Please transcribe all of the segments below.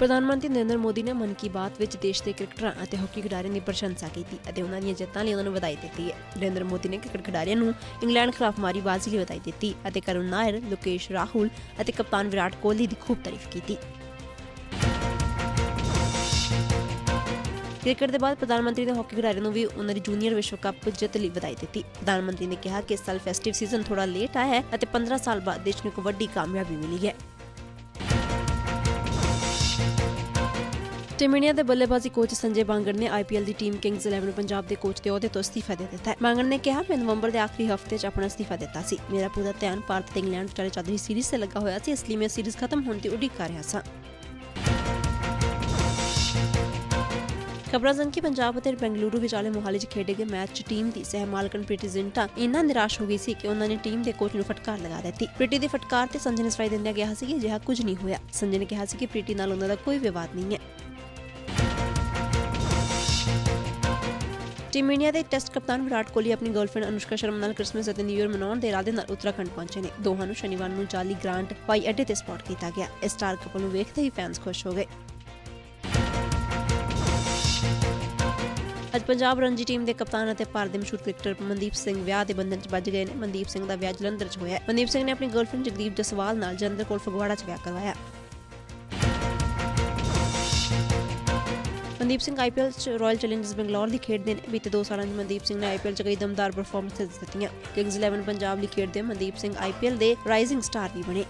ਪ੍ਰਧਾਨ ਮੰਤਰੀ ਨਰਿੰਦਰ ਮੋਦੀ ਨੇ ਮਨ ਕੀ ਬਾਤ ਵਿੱਚ ਦੇਸ਼ ਦੇ ਕ੍ਰਿਕਟਰਾਂ ਅਤੇ ਹਾਕੀ ਖਿਡਾਰੀਆਂ ਦੀ ਪ੍ਰਸ਼ੰਸਾ ਕੀਤੀ ਅਤੇ ਉਹਨਾਂ ਦੀਆਂ ਜਿੱਤਾਂ ਲਈ ਉਹਨਾਂ ਨੂੰ ਵਧਾਈ ਦਿੱਤੀ ਹੈ। ਨਰਿੰਦਰ ਮੋਦੀ ਨੇ ਕ੍ਰਿਕਟ ਖਿਡਾਰੀਆਂ ਨੂੰ ਇੰਗਲੈਂਡ ਖਿਲਾਫ ਮਾਰੀ ਬਾਜ਼ੀ ਲਈ ਵਧਾਈ ਦਿੱਤੀ ਅਤੇ ਕਰੁਣ ਨਾਇਰ, ਲੋਕੇਸ਼ ਰਾਹੁਲ ਅਤੇ ਕਪਤਾਨ ਵਿਰਾਟ ਕੋਹਲੀ ਦੀ ਖੂਬ ਤਾਰੀਫ ਕੀਤੀ। ਕ੍ਰਿਕਟ ਦੇ ਬਾਅਦ ਪ੍ਰਧਾਨ ਮੰਤਰੀ ਨੇ ਹਾਕੀ ਖਿਡਾਰੀਆਂ ਨੂੰ ਵੀ ਉਹਨਾਂ ਦੀ ਜੂਨੀਅਰ ਵਿਸ਼ਵ ਕੱਪ ਜਿੱਤ ਲਈ ਵਧਾਈ ਦਿੱਤੀ। ਪ੍ਰਧਾਨ ਮੰਤਰੀ ਨੇ ਕਿਹਾ ਕਿ ਇਸ ਸਾਲ ਫੈਸਟਿਵ ਸੀਜ਼ਨ ਥੋੜਾ ਲੇਟ ਆਇਆ ਹੈ ਅਤੇ 15 ਸਾਲ ਬਾਅਦ ਦੇਸ਼ ਨੂੰ ਇੱਕ ਵੱਡੀ ਕਾਮਯਾਬੀ ਮਿਲੀ ਹੈ। ਟੀਮ ਇੰਡੀਆ ਦੇ ਬੱਲੇਬਾਜ਼ੀ ਕੋਚ ਸੰਜੇ ਬਾਂਗੜ ਨੇ ਆਈਪੀਐਲ ਦੀ ਟੀਮ ਕਿੰਗਜ਼ 11 ਪੰਜਾਬ ਦੇ ਕੋਚ ਦੇ ਅਹੁਦੇ ਤੋਂ ਅਸਤੀਫਾ ਦੇ ਦਿੱਤਾ ਹੈ। ਬਾਂਗੜ ਨੇ ਕਿਹਾ, ਮੈਂ ਨਵੰਬਰ ਦੇ ਆਖਰੀ ਹਫ਼ਤੇ 'ਚ ਆਪਣਾ ਅਸਤੀਫਾ ਦਿੱਤਾ ਸੀ। ਮੇਰਾ ਪੂਰਾ ਧਿਆਨ ਭਾਰਤ ਤੇ ਇੰਗਲੈਂਡ ਵਿਚਾਲੇ ਚੱਲ ਰਹੀ ਸੀਰੀਜ਼ ਤੇ ਲੱਗਾ ਹੋਇਆ ਸੀ, ਇਸ ਲਈ ਮੈਂ ਸੀਰੀਜ਼ ਖਤਮ ਹੋਣ ਦੀ ਉਡੀਕ ਕਰ ਰਿਹਾ ਸਾਂ। ਖਬਰਾਂ ਕਿ ਪੰਜਾਬ ਅਤੇ ਬੈਂਗਲੁਰੂ ਵਿਚਾਲੇ ਮੋਹਾਲੀ 'ਚ ਖੇਡੇ ਗਏ ਮੈਚ 'ਚ ਟੀਮ ਦੀ ਸਹਿ ਮਾਲਕਨ ਪ੍ਰੀਤੀ ਜ਼ਿੰਟਾ ਇੰਨਾ ਨਿਰਾਸ਼ ਹੋ ਗਈ ਸੀ ਕਿ ਉਹਨਾਂ ਨੇ ਟੀਮ ਦੇ ਕੋਚ ਨੂੰ ਫਟਕਾਰ ਲਗਾ ਦਿੱਤੀ। ਪ੍ਰੀਟੀ ਦੀ ਫਟਕਾਰ ਤੇ ਸੰਜੇ ਨੇ ਸਫ਼ਾਈ ਦਿੰਦਿਆਂ ਕਿਹਾ ਸੀ ਕਿ ਅਜਿਹਾ ਕੁਝ ਨਹੀਂ ਹੋਇਆ। ਸੰਜੇ ਨੇ ਕਿਹਾ ਸੀ ਕਿ ਪ੍ਰੀਟੀ ਨਾਲ ਉਹਨਾਂ ਦਾ ਕੋਈ ਵਿਵਾਦ ਨਹੀਂ ਹੈ। ਟੀਮ ਇੰਡੀਆ ਦੇ ਟੈਸਟ ਕਪਤਾਨ ਵਿਰਾਟ ਕੋਹਲੀ ਆਪਣੀ ਗਰਲਫ੍ਰੈਂਡ ਅਨੁਸ਼ਕਾ ਸ਼ਰਮਾ ਨਾਲ ਕ੍ਰਿਸਮਸ ਅਤੇ ਨਿਊ ਈਅਰ ਮਨਾਉਣ ਦੇ ਇਰਾਦੇ ਨਾਲ ਉੱਤਰਾਖੰਡ ਪਹੁੰਚੇ ਨੇ। ਦੋਹਾਂ ਨੂੰ ਸ਼ਨੀਵਾਰ ਨੂੰ ਜਾਲੀ ਗ੍ਰਾਂਟ ਵਾਈ ਅੱਡੇ ਤੇ ਸਪੌਟ ਕੀਤਾ ਗਿਆ। ਇਸ ਸਟਾਰ ਕਪਲ ਨੂੰ ਵੇਖਦੇ ਹੀ ਫੈਨਸ ਖੁਸ਼ ਹੋ ਗਏ। ਅੱਜ ਪੰਜਾਬ ਰਣਜੀ ਟੀਮ ਦੇ ਕਪਤਾਨ ਅਤੇ ਭਾਰਤ ਦੇ ਮਸ਼ਹੂਰ ਕ੍ਰਿਕਟਰ ਮਨਦੀਪ ਸਿੰਘ ਵਿਆਹ ਦੇ ਬੰਧਨ 'ਚ ਵੱਜ ਗਏ ਨੇ। ਮਨਦੀਪ ਸਿੰਘ ਦਾ ਵਿਆਹ ਜਲੰਧਰ 'ਚ ਹੋਇਆ। ਮਨਦੀਪ ਸਿੰਘ ਨੇ ਆਪਣੀ ਗਰਲਫ੍ਰੈਂਡ ਜਗਦੀਪ ਜਸਵਾਲ ਨਾਲ ਜਲੰਧਰ ਕੋਲ ਫਗਵਾੜਾ 'ਚ ਵਿਆਹ ਕਰਵਾਇਆ। ਮਨਦੀਪ ਸਿੰਘ ਆਈਪੀਐਲ 'ਚ ਰਾਇਲ ਚੈਲੰਜਰਸ ਬੰਗਲੌਰ ਦੀ ਖੇਡਦੇ ਨੇ ਬੀਤੇ 2 ਸਾਲਾਂ 'ਚ ਮਨਦੀਪ ਸਿੰਘ ਨੇ ਆਈਪੀਐਲ 'ਚ ਕਈ ਦਮਦਾਰ ਪਰਫਾਰਮੈਂਸਸ ਦਿੱਤੀਆਂ। ਕਿੰਗਜ਼ 11 ਪੰਜਾਬ ਲਈ ਖੇਡਦੇ ਮਨਦੀਪ ਸਿੰਘ ਆਈਪੀਐਲ ਦੇ ਰਾਈਜ਼ਿੰਗ ਸਟਾਰ ਵੀ ਬਣੇ।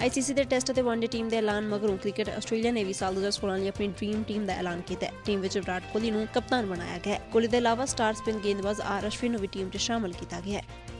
ਆਈਸੀਸੀ ਦੇ ਟੈਸਟ ਅਤੇ ਵਨਡੇ ਟੀਮ ਦੇ ਐਲਾਨ ਮਗਰੋਂ ਕ੍ਰਿਕਟ ਆਸਟ੍ਰੇਲੀਆ ਨੇ ਵੀ ਸਾਲ 2016 ਲਈ ਆਪਣੀ ਡ੍ਰੀਮ ਟੀਮ ਦਾ ਐਲਾਨ ਕੀਤਾ ਹੈ। ਟੀਮ ਵਿੱਚ ਵਿਰਾਟ ਕੋਹਲੀ ਨੂੰ ਕਪਤਾਨ ਬਣਾਇਆ ਗਿਆ ਹੈ। ਕੋਹਲੀ ਦੇ ਇਲਾਵਾ ਸਟਾਰ ਸਪਿਨ ਗੇਂਦਬਾਜ਼ ਆਰ ਅਸ਼ਵਿਨ ਨੂੰ ਵੀ ਟੀਮ 'ਚ ਸ਼ਾਮਲ ਕੀਤਾ ਗਿਆ ਹੈ।